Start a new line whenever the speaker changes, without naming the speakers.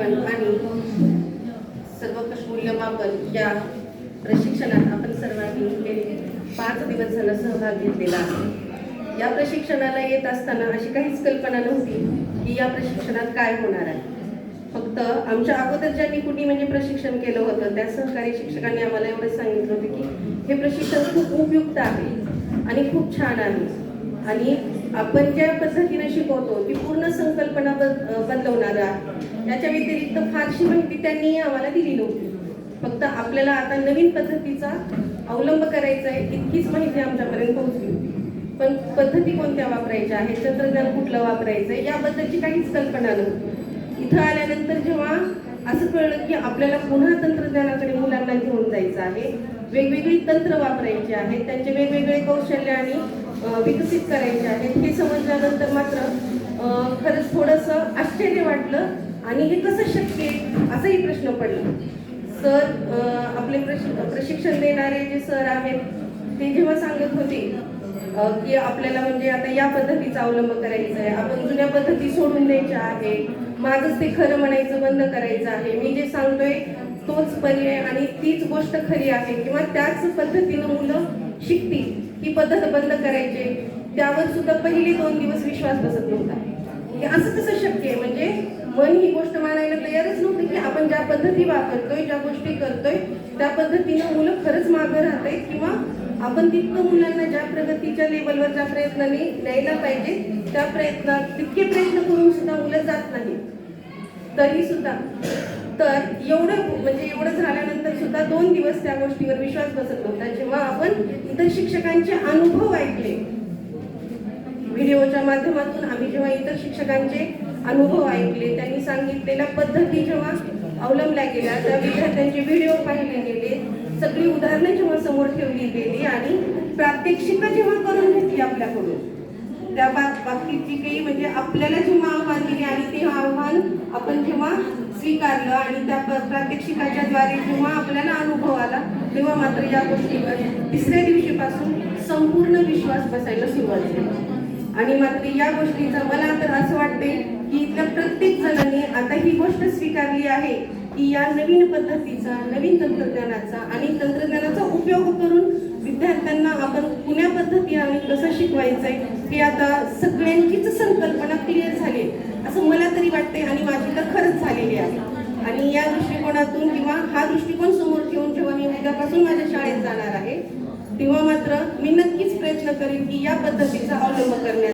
व्यवस्थापन आणि सर्वकष मूल्यमापन या प्रशिक्षणात आपण सर्वांनी गेले. पाच दिवस झाला सहभाग घेतलेला आहे. या प्रशिक्षणाला येत असताना अशी काहीच कल्पना नव्हती की या प्रशिक्षणात काय होणार आहे. फक्त आमच्या अगोदर ज्यांनी कुणी म्हणजे प्रशिक्षण केलं होतं त्या सहकारी शिक्षकांनी आम्हाला एवढं सांगितलं होतं की हे प्रशिक्षण खूप उपयुक्त आहे आणि खूप छान आहे. आणि आपण ज्या पद्धतीने शिकवतो ती पूर्ण त्याच्या व्यतिरिक्त फारशी माहिती त्यांनी आम्हाला दिली नव्हती. फक्त आपल्याला आता नवीन पद्धतीचा अवलंब करायचा आहे इतकीच माहिती आमच्यापर्यंत पोहोचली होती. पण पद्धती कोणत्या वापरायच्या आहेत तंत्रज्ञान कुठलं वापरायचं आहे याबद्दलची काहीच कल्पना नव्हती. इथं आल्यानंतर जेव्हा असं कळलं की आपल्याला पुन्हा तंत्रज्ञानाकडे मुलांना घेऊन जायचं आहे वेगवेगळी तंत्र वापरायची आहेत त्यांचे वेगवेगळे कौशल्य आणि विकसित करायचे आहेत हे समजल्यानंतर मात्र खरंच थोडंसं आश्चर्य वाटलं. आणि हे कसं शक्य आहे? असाही प्रश्न पडला. सर आपले प्रशिक्षण देणारे जे सर आहेत ते जेव्हा सांगत होते की आपल्याला म्हणजे आता या पद्धतीचा अवलंब करायचा आहे आपण जुन्या पद्धती सोडून द्यायच्या आहे माझंच ते खरं म्हणायचं बंद करायचं आहे मी जे सांगतोय तोच पर्याय आणि तीच गोष्ट खरी आहे किंवा त्याच पद्धतीनं मुलं शिकतील ही पद्धत बंद करायची त्यावर सुद्धा पहिले दोन दिवस विश्वास बसत नव्हता. हे असं कसं शक्य आहे? म्हणजे मन ही गोष्ट मानायला तयारच नव्हती की आपण ज्या पद्धती वापरतोय ज्या गोष्टी करतोय त्या पद्धतीनं मुलं खरंच मागं राहत आहेत किंवा आपण तितकं मुलांना ज्या प्रगतीच्या लेवलवर ज्या प्रयत्नाने न्यायला पाहिजे त्या प्रयत्नात तितके प्रयत्न करून सुद्धा मुलं जात नाही तरी सुद्धा. तर एवढं म्हणजे एवढं झाल्यानंतर सुद्धा दोन दिवस त्या गोष्टीवर विश्वास बसत नव्हता. जेव्हा आपण इतर शिक्षकांचे अनुभव ऐकले व्हिडिओच्या माध्यमातून आम्ही जेव्हा इतर शिक्षकांचे अनुभव ऐकले त्यांनी सांगितलेल्या पद्धती जेव्हा अवलंबल्या गेल्या त्या विद्यार्थ्यांचे व्हिडिओ पाहिले गेले सगळी उदाहरणं जेव्हा समोर ठेवली गेली आणि प्रात्यक्षिकं जेव्हा करून घेतली आपल्याकडून त्या बा- बाबतीतची काही म्हणजे आपल्याला जेव्हा आव्हान दिले आणि ते आव्हान आपण जेव्हा स्वीकारलं आणि त्या प्रात्यक्षिकाच्या द्वारे जेव्हा आपल्याला अनुभव आला तेव्हा मात्र या गोष्टीवर तिसऱ्या दिवशीपासून संपूर्ण विश्वास बसायला सुरुवात झाली. आणि मात्र या गोष्टीचा मला तर असं वाटते की इथल्या प्रत्येक जणांनी आता ही गोष्ट स्वीकारली आहे की या नवीन पद्धतीचा नवीन तंत्रज्ञानाचा आणि तंत्रज्ञानाचा उपयोग करून विद्यार्थ्यांना आपण पुण्या पद्धती आणि कसं शिकवायचंय हे आता सगळ्यांचीच संकल्पना क्लिअर झाली. असं मला तरी वाटते आणि माझी तर खरंच झालेली आहे. आणि या दृष्टिकोनातून किंवा हा दृष्टिकोन समोर ठेवून जेव्हा मी उद्यापासून माझ्या शाळेत जाणार आहे तेव्हा मात्र मी नक्कीच प्रयत्न करेन की या पद्धतीचा अवलंब करण्याचा.